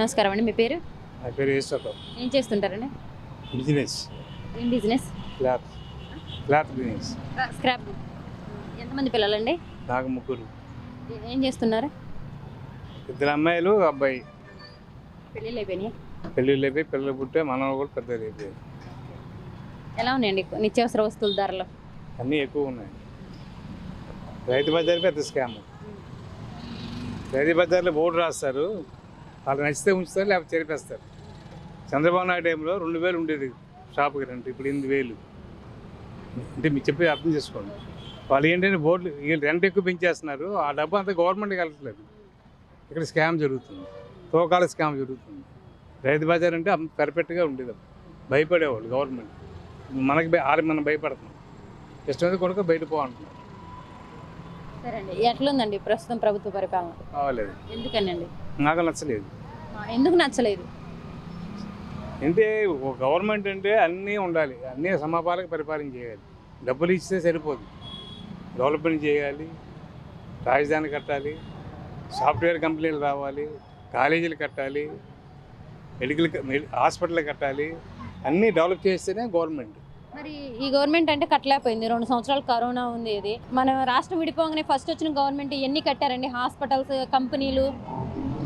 నమస్కారం అండి మీ పేరు? నా పేరు ఈశ్వరరావు ఏం చేస్తుంటారండి? బిజినెస్? ఏం business? Cloth. Cloth business. Scrap. ఎంతమంది పిల్లలండి? నాకు ముగ్గురు ఏ- ఏం చేస్తున్నారు? ఇద్దరు అమ్మాయిలు ఒక అబ్బాయి. పెళ్ళిళ్ళు అయిపోయినాయి? పెళ్ళిళ్ళు అయిపోయి పిల్లలు పుట్టే మనవాళ్ళు కూడా పెద్దలు అయిపోయాయి ఎలా ఉన్నాయండి నిత్యావసర వస్తువుల ధరలు? అన్నీ ఎక్కువ ఉన్నాయి. రైతు బజార్ పెద్ద స్కామ్. రైతు బజార్లో బోర్డు రాస్తారు. వాళ్ళు నచ్చితే ఉంచుతారు లేకపోతే చెరిపేస్తారు. చంద్రబాబు నాయుడు టైంలో రెండు వేలు ఉండేది షాప్కి రండి ఇప్పుడు ఎనిమిది వేలు. అంటే మీరు చెప్పి అర్థం చేసుకోండి. వాళ్ళు ఏంటంటే బోర్డులు వీళ్ళు రెంట్ ఎక్కువ పెంచేస్తున్నారు ఆ డబ్బు అంతా గవర్నమెంట్కి వెళ్ళట్లేదు. ఇక్కడ స్కామ్ జరుగుతుంది. తోకాల స్కామ్ జరుగుతుంది. రైతు బజార్ అంటే అంత పర్ఫెక్ట్గా ఉండేది భయపడేవాళ్ళు గవర్నమెంట్. మనకి ఆరు మనం భయపడుతున్నాం ఇష్టమైతే కొడుకు బయట పోవాలంటున్నారు సరే అండి ఎట్లుందండి ప్రస్తుతం ప్రభుత్వ పరిపాలన? కావాలేదు ఎందుకనండి? నాకు నచ్చలేదు. ఆ, ఎందుకు నచ్చలేదు? అంటే ఒక గవర్నమెంట్ అంటే అన్నీ ఉండాలి. అన్నీ సమపాలకు పరిపాలన చేయాలి. డబ్బులు ఇస్తే సరిపోదు. డెవలప్మెంట్ చేయాలి. రాజధాని కట్టాలి. సాఫ్ట్వేర్ కంపెనీలు రావాలి. కాలేజీలు కట్టాలి. మెడికల్ హాస్పిటల్ కట్టాలి. అన్నీ డెవలప్ చేస్తేనే గవర్నమెంట్. మరి ఈ గవర్నమెంట్ అంటే కట్టలేకపోయింది. రెండు సంవత్సరాలు కరోనా ఉంది ఇది. మన రాష్ట్రం విడిపోగానే ఫస్ట్ వచ్చిన గవర్నమెంట్ ఎన్ని కట్టారండి? హాస్పిటల్స్ కంపెనీలు?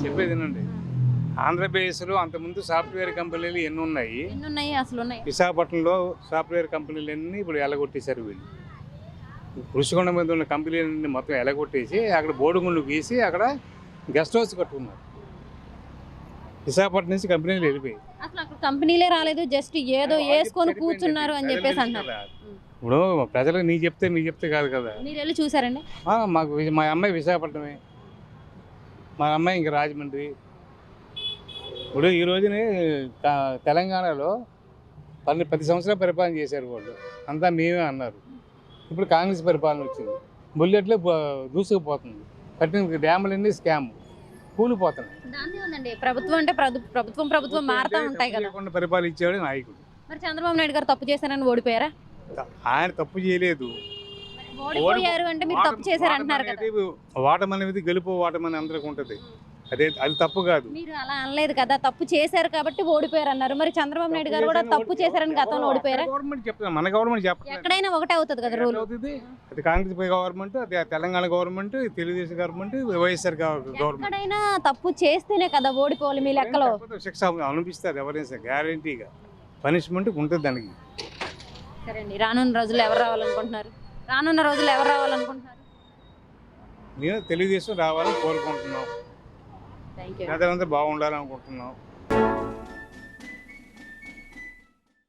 చెప్పేది వినండి. ఆంధ్రప్రదేశ్లో అంతకుముందు సాఫ్ట్వేర్ కంపెనీలు ఎన్ని ఉన్నాయి? ఎన్ని ఉన్నాయి అసలు ఉన్నాయి. విశాఖపట్నంలో సాఫ్ట్వేర్ కంపెనీలు అన్నీ ఇప్పుడు ఎలగొట్టేశారు వీళ్ళు? ఋషికొండ మీద ఉన్న కంపెనీలన్నీ మొత్తం ఎలగొట్టేసి అక్కడ బోడుగుండు గీసి అక్కడ గెస్ట్ హౌస్ కట్టుకున్నారు. విశాఖపట్నం నుంచి కంపెనీలు వెళ్ళిపోయి అసలు అక్కడ కంపెనీలే రాలేదు జస్ట్ ఏదో వేసుకొని కూర్చున్నారు అని చెప్పేసి అంటున్నారు. ఇప్పుడు ప్రజలకు నీ చెప్తే మీ చెప్తే కాదు కదా. మీరు వెళ్ళి చూసారండి? మాకు మా అమ్మాయి విశాఖపట్నమే. మా అమ్మాయి ఇంక రాజమండ్రి. ఇప్పుడు ఈ రోజుని తెలంగాణలో పన్నె పది సంవత్సరాలు పరిపాలన చేశారు వాళ్ళు. అంతా మేమే అన్నారు. ఇప్పుడు కాంగ్రెస్ పరిపాలన వచ్చింది. బుల్లెట్లో దూసుకుపోతుంది. కట్టిన డ్యాములన్నీ స్కామ్. కూలిపోతున్నాయి. ఉందండి ప్రభుత్వం అంటే ప్రభు- ప్రభుత్వం ప్రభుత్వం మారుతూ ఉంటాయి కదా. పరిపాలించేవాడు నాయకుడు. మరి చంద్రబాబు నాయుడు గారు తప్పు చేశారని ఓడిపోయారా? ఆయన తప్పు చేయలేదు. ఓడిపోయారు అంటే మీరు తప్పు చేశారు అంటున్నారు కదా. వాటం అనేది గెలుపు వాటం అని అందరికి ఉంటుంది. అదే అది తప్పు కాదు. మీరు అలా అనలేదు కదా తప్పు చేశారు కాబట్టి ఓడిపోయారు అన్నారు మరి చంద్రబాబు నాయుడు గారు కూడా తప్పు చేశారని గతంలో ఓడిపోయారా? గవర్నమెంట్ చెప్తాను మన గవర్నమెంట్ ఎక్కడైనా ఒకటే అవుతుంది కదా రూల్ అవుతుంది. అది కాంగ్రెస్ గవర్నమెంట్ అది Telangana government Telugu Desam government YSR government. ఎక్కడైనా తప్పు చేస్తేనే కదా ఓడిపోవాలి మీ లెక్కలో. శిక్ష అనిపిస్తుంది ఎవరైనా గ్యారంటీగా పనిష్మెంట్ ఉంటుంది దానికి. సరే అండి రానున్న రోజులు ఎవరు రావాలనుకుంటున్నారు? రానున్న రోజులు ఎవరు రావాలనుకుంటున్నారు? నేను తెలుగుదేశం రావాలని కోరుకుంటున్నాం. థ్యాంక్ యూ పేదలంతా బాగుండాలనుకుంటున్నాం.